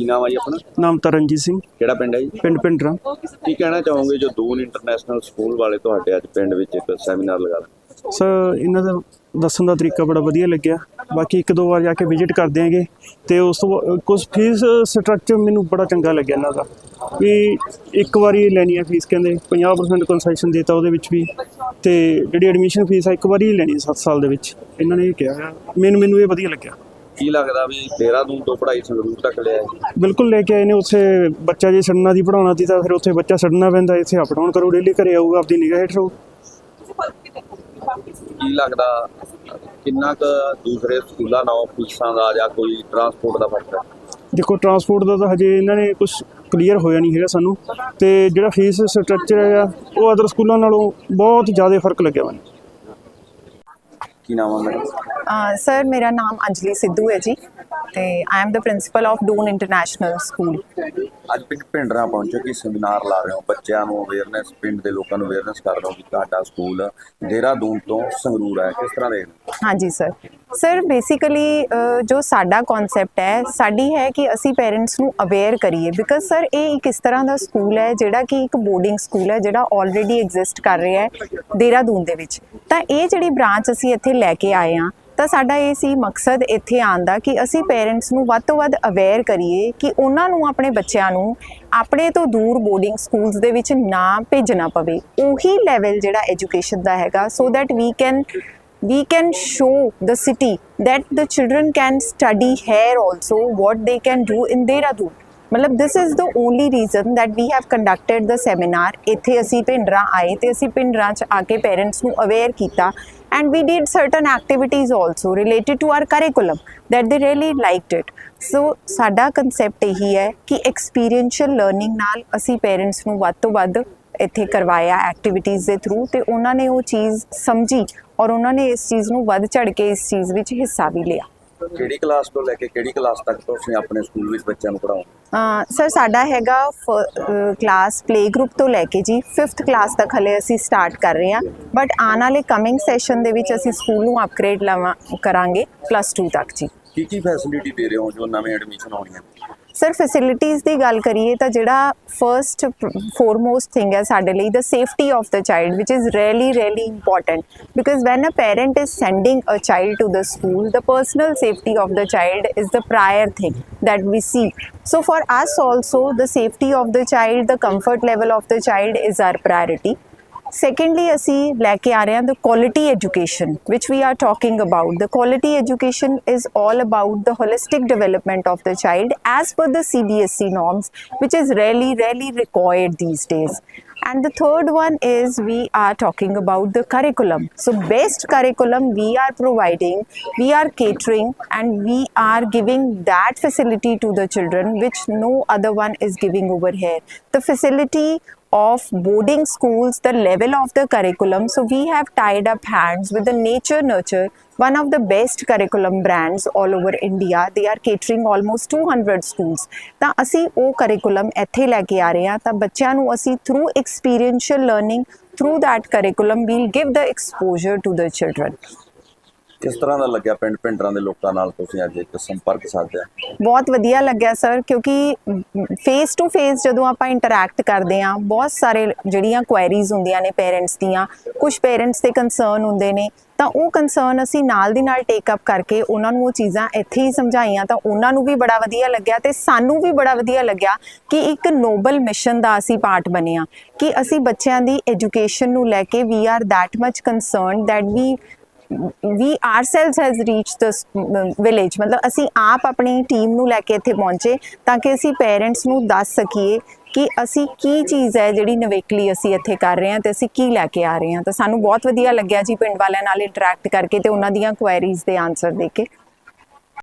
ਕੀ ਨਾਮ ਆ ਜੀ ਆਪਣਾ? ਨਾਮ ਤਰਨਜੀਤ ਸਿੰਘ। ਕਿਹੜਾ ਪਿੰਡ ਹੈ ਜੀ? ਪਿੰਡ ਪਿੰਡਰਾ। ਕੀ ਕਹਿਣਾ ਚਾਹੋਗੇ ਜੋ ਦੂਨ ਇੰਟਰਨੈਸ਼ਨਲ ਸਕੂਲ ਵਾਲੇ ਤੁਹਾਡੇ ਅੱਜ ਪਿੰਡ ਵਿੱਚ ਇੱਕ ਸੈਮੀਨਾਰ ਲਗਾ ਰਹੇ? ਸਰ ਇਹਨਾਂ ਦਾ ਦੱਸਣ ਦਾ ਤਰੀਕਾ ਬੜਾ ਵਧੀਆ ਲੱਗਿਆ। ਬਾਕੀ ਇੱਕ ਦੋ ਵਾਰ ਜਾ ਕੇ ਵਿਜ਼ਿਟ ਕਰ ਦਿਆਂਗੇ। ਤੇ ਉਸ ਤੋਂ ਕੁਝ ਫੀਸ ਸਟਰਕਚਰ ਮੈਨੂੰ ਬੜਾ ਚੰਗਾ ਲੱਗਿਆ ਇਹਨਾਂ ਦਾ। ਵੀ ਇੱਕ ਵਾਰੀ ਲੈਣੀ ਹੈ ਫੀਸ ਕਹਿੰਦੇ 50% ਕਨਸੈਸ਼ਨ ਦਿੱਤਾ ਉਹਦੇ ਵਿੱਚ ਵੀ। ਤੇ ਜਿਹੜੀ ਐਡਮਿਸ਼ਨ ਫੀਸ ਆ ਇੱਕ ਵਾਰੀ ਹੀ ਲੈਣੀ ਹੈ 7 ਸਾਲ ਦੇ ਵਿੱਚ। ਇਹਨਾਂ ਨੇ ਇਹ ਕਿਹਾ। ਮੈਨੂੰ ਮੈਨੂੰ ਇਹ ਵਧੀਆ ਲੱਗਿਆ। ਕੀ ਲੱਗਦਾ ਵੀ ਦੇਹਰਾਦੂਨ ਤੋਂ ਪੜ੍ਹਾਈ ਸੰਗਰੂਰ ਤੱਕ ਲਿਆ ਹੈ? ਬਿਲਕੁਲ ਲੈ ਕੇ ਆਏ ਨੇ ਉੱਥੇ ਬੱਚਾ ਜੇ ਛੱਡਣਾ ਦੀ ਪੜਾਉਣਾ ਦੀ ਤਾਂ ਫਿਰ ਉੱਥੇ ਬੱਚਾ ਛੱਡਣਾ ਪੈਂਦਾ ਇੱਥੇ ਅਪ ਡਾਊਨ ਕਰੋ ਡੇਲੀ ਘਰੇ ਆਊਗਾ ਆਪਦੀ ਨਿਗਾਹ ਹੇਠ ਰਹੋ। ਕੀ ਲੱਗਦਾ ਕਿੰਨਾ ਕੁ ਦੂਸਰੇ ਸਕੂਲਾਂ ਨਾਲੋਂ ਫੀਸਾਂ ਦਾ ਜਾਂ ਕੋਈ ਟਰਾਂਸਪੋਰਟ ਦਾ ਫ਼ਰਕ ਹੈ? ਦੇਖੋ ਟਰਾਂਸਪੋਰਟ ਦਾ ਤਾਂ ਹਜੇ ਇਹਨਾਂ ਨੇ ਕੁਝ ਕਲੀਅਰ ਹੋਇਆ ਨਹੀਂ ਹੈਗਾ ਸਾਨੂੰ ਤੇ ਜਿਹੜਾ ਫੀਸ ਸਟਰਕਚਰ ਹੈਗਾ ਉਹ ਅਦਰ ਸਕੂਲਾਂ ਨਾਲੋਂ ਬਹੁਤ ਜ਼ਿਆਦਾ ਫ਼ਰਕ ਲੱਗਿਆ ਮੈਨੂੰ। ਕੀ ਨਾਮ ਆ ਮੈਡਮ ਸਰ ਮੇਰਾ ਨਾਮ ਅੰਜਲੀ ਸਿੱਧੂ ਹੈ ਜੀ ਤੇ I am the principal of Doon international school ਅੱਜ ਪਿੰਡ ਪਿੰਡਰਾ ਪਹੁੰਚੋ ਕਿ ਸੈਮੀਨਾਰ ਲਾ ਰਹੇ ਹੋ ਬੱਚਿਆਂ ਨੂੰ ਅਵੇਅਰਨੈਸ ਪਿੰਡ ਦੇ ਲੋਕਾਂ ਨੂੰ ਅਵੇਅਰਨੈਸ ਕਰ ਰਹੇ ਹੋ ਕਿ ਤੁਹਾਡਾ ਸਕੂਲ ਦੇਹਰਾਦੂਨ ਤੋਂ ਸੰਗਰੂਰ ਹੈ ਕਿਸ ਤਰ੍ਹਾਂ ਹੋ? ਹਾਂਜੀ ਸਰ ਸਰ ਬੇਸਿਕਲੀ ਜੋ ਸਾਡਾ ਕਨਸੈਪਟ ਹੈ ਸਾਡੀ ਹੈ ਕਿ ਅਸੀਂ ਪੇਰੈਂਟਸ ਨੂੰ ਅਵੇਅਰ ਕਰੀਏ ਬਿਕਾਜ਼ ਸਰ ਇਹ ਇੱਕ ਇਸ ਤਰ੍ਹਾਂ ਦਾ ਸਕੂਲ ਹੈ ਜਿਹੜਾ ਕਿ ਇੱਕ ਬੋਰਡਿੰਗ ਸਕੂਲ ਹੈ ਜਿਹੜਾ ਆਲਰੇਡੀ ਐਗਜ਼ਿਸਟ ਕਰ ਰਿਹਾ ਹੈ ਦੇਹਰਾਦੂਨ ਦੇ ਵਿੱਚ। ਤਾਂ ਇਹ ਜਿਹੜੀ ਬ੍ਰਾਂਚ ਅਸੀਂ ਇੱਥੇ ਲੈ ਕੇ ਆਏ ਹਾਂ ਤਾਂ ਸਾਡਾ ਇਹ ਸੀ ਮਕਸਦ ਇੱਥੇ ਆਉਣ ਦਾ ਕਿ ਅਸੀਂ ਪੇਰੈਂਟਸ ਨੂੰ ਵੱਧ ਤੋਂ ਵੱਧ ਅਵੇਅਰ ਕਰੀਏ ਕਿ ਉਹਨਾਂ ਨੂੰ ਆਪਣੇ ਬੱਚਿਆਂ ਨੂੰ ਆਪਣੇ ਤੋਂ ਦੂਰ ਬੋਰਡਿੰਗ ਸਕੂਲਸ ਦੇ ਵਿੱਚ ਨਾ ਭੇਜਣਾ ਪਵੇ ਉਹੀ ਲੈਵਲ ਜਿਹੜਾ ਐਜੂਕੇਸ਼ਨ ਦਾ ਹੈਗਾ so that we can we can show the city that the children can study here also, what they can do in Dehradun. ਮਤਲਬ this is the only reason that we have conducted the seminar ਇੱਥੇ ਅਸੀਂ ਪਿੰਡਰਾਂ ਆਏ ਤੇ ਅਸੀਂ ਪਿੰਡਰਾਂ 'ਚ ਆ ਕੇ ਪੇਰੈਂਟਸ ਨੂੰ ਅਵੇਅਰ ਕੀਤਾ and we did certain activities also related to our curriculum that they really liked it so ਸਾਡਾ ਕਨਸੈਪਟ ਇਹੀ ਹੈ ਕਿ ਐਕਸਪੀਰੀਐਂਸ਼ੀਅਲ ਲਰਨਿੰਗ ਨਾਲ ਅਸੀਂ ਪੇਰੈਂਟਸ ਨੂੰ ਵੱਧ ਤੋਂ ਵੱਧ ਇੱਥੇ ਕਰਵਾਇਆ ਐਕਟੀਵਿਟੀਜ਼ ਦੇ ਥਰੂ ਤੇ ਉਹਨਾਂ ਨੇ ਉਹ ਚੀਜ਼ ਸਮਝੀ ਔਰ ਉਹਨਾਂ ਨੇ ਇਸ ਚੀਜ਼ ਨੂੰ ਵੱਧ ਚੜ ਕੇ ਇਸ ਚੀਜ਼ ਵਿੱਚ ਹਿੱਸਾ ਵੀ ਲਿਆ ਕਿਹੜੀ ਕਲਾਸ ਤੋਂ ਲੈ ਕੇ ਕਿਹੜੀ ਕਲਾਸ ਤੱਕ ਤੁਸੀਂ ਆਪਣੇ ਸਕੂਲ ਵਿੱਚ ਬੱਚਿਆਂ ਨੂੰ ਪੜ੍ਹਾਓ ਸਰ ਸਾਡਾ ਹੈਗਾ ਕਲਾਸ ਪਲੇ ਗਰੁੱਪ ਤੋਂ ਲੈ ਕੇ ਜੀ 5th ਕਲਾਸ ਤੱਕ ਹਲੇ ਅਸੀਂ ਸਟਾਰਟ ਕਰ ਰਹੇ ਹਾਂ ਬਟ ਆਉਣ ਵਾਲੇ ਕਮਿੰਗ ਸੈਸ਼ਨ ਦੇ ਵਿੱਚ ਅਸੀਂ ਸਕੂਲ ਨੂੰ ਅਪਗ੍ਰੇਡ ਲਵਾਂ, ਕਰਾਂਗੇ ਪਲੱਸ 2 ਤੱਕ ਜੀ। ਕੀ ਕੀ ਫੈਸਿਲਿਟੀ ਦੇ ਰਹੇ ਹੋ ਜੋ ਨਵੇਂ ਐਡਮਿਸ਼ਨ ਹੋਣੀਆਂ ਸਰ ਫੈਸਿਲਿਟੀਆਂ ਦੀ ਗੱਲ ਕਰੀਏ ਤਾਂ ਜਿਹੜਾ ਫਰਸਟ ਫੋਰਮੋਸਟ ਥਿੰਗ ਹੈ ਸਾਡੇ ਲਈ the safety of the child which is really really important because when a parent is sending a child to the school the personal safety of the child is the prior thing that we see so for us also the safety of the child the comfort level of the child is our priority secondly ਅਸੀਂ ਲੈ ਕੇ ਆ ਰਹੇ ਹਾਂ the quality education which we are talking about the quality education is all about the holistic development of the child as per the CBSE E norms which is really really required these days and the third one is we are talking about the curriculum so best curriculum we are providing we are catering and we are giving that facility to the children which no other one is giving over here the facility of boarding schools the level of the curriculum so we have tied up hands with the nature nurture one of the best curriculum brands all over india they are catering almost 200 schools ਤਾਂ ਅਸੀਂ ਉਹ curriculum ਇੱਥੇ ਲੈ ਕੇ ਆ ਰਹੇ ਹਾਂ ਤਾਂ ਬੱਚਿਆਂ ਨੂੰ ਅਸੀਂ through experiential learning through that curriculum we'll give the exposure to the children ਕਿਸ ਤਰ੍ਹਾਂ ਦਾ ਲੱਗਿਆ ਪਿੰਡ ਪਿੰਡਰਾਂ ਦੇ ਲੋਕਾਂ ਨਾਲ ਤੁਸੀਂ ਅੱਜ ਇੱਕ ਸੰਪਰਕ ਸਾਧਿਆ? ਬਹੁਤ ਵਧੀਆ ਲੱਗਿਆ, ਸਰ, ਕਿਉਂਕਿ ਫੇਸ ਟੂ ਫੇਸ ਜਦੋਂ ਆਪਾਂ ਇੰਟਰੈਕਟ ਕਰਦੇ ਆ ਬਹੁਤ ਸਾਰੇ ਜਿਹੜੀਆਂ ਕੁਐਰੀਜ਼ ਹੁੰਦੀਆਂ ਨੇ ਪੇਰੈਂਟਸ ਦੀਆਂ ਕੁਝ ਪੇਰੈਂਟਸ ਦੇ ਕੰਸਰਨ ਹੁੰਦੇ ਨੇ, ਤਾਂ ਉਹ ਕੰਸਰਨ ਅਸੀਂ ਨਾਲ ਦੀ ਨਾਲ ਟੇਕ ਅਪ ਕਰਕੇ ਉਹਨਾਂ ਨੂੰ ਉਹ ਚੀਜ਼ਾਂ ਇੱਥੇ ਹੀ ਸਮਝਾਈਆਂ, ਤਾਂ ਉਹਨਾਂ ਨੂੰ ਵੀ ਬੜਾ ਵਧੀਆ ਲੱਗਿਆ ਤੇ ਸਾਨੂੰ ਵੀ ਬੜਾ ਵਧੀਆ ਲੱਗਿਆ ਕਿ ਇੱਕ ਨੋਬਲ ਮਿਸ਼ਨ ਦਾ ਅਸੀਂ ਪਾਰਟ ਬਣੇ ਆ ਕਿ ਅਸੀਂ ਬੱਚਿਆਂ ਦੀ ਐਜੂਕੇਸ਼ਨ ਨੂੰ ਲੈ ਕੇ we are that much concerned that we we ourselves has reach this village ਮਤਲਬ ਅਸੀਂ ਆਪ ਆਪਣੀ ਟੀਮ ਨੂੰ ਲੈ ਕੇ ਇੱਥੇ ਪਹੁੰਚੇ ਤਾਂ ਕਿ ਅਸੀਂ ਪੇਰੈਂਟਸ ਨੂੰ ਦੱਸ ਸਕੀਏ ਕਿ ਅਸੀਂ ਕੀ ਚੀਜ਼ ਹੈ ਜਿਹੜੀ ਨਵੇਕਲੀ ਅਸੀਂ ਇੱਥੇ ਕਰ ਰਹੇ ਹਾਂ ਤੇ ਅਸੀਂ ਕੀ ਲੈ ਕੇ ਆ ਰਹੇ ਹਾਂ। ਤਾਂ ਸਾਨੂੰ ਬਹੁਤ ਵਧੀਆ ਲੱਗਿਆ ਜੀ ਪਿੰਡ ਵਾਲਿਆਂ ਨਾਲ ਇੰਟਰੈਕਟ ਕਰਕੇ ਤੇ ਉਹਨਾਂ ਦੀਆਂ ਕੁਐਰੀਜ਼ ਦੇ ਆਨਸਰ ਦੇ ਕੇ।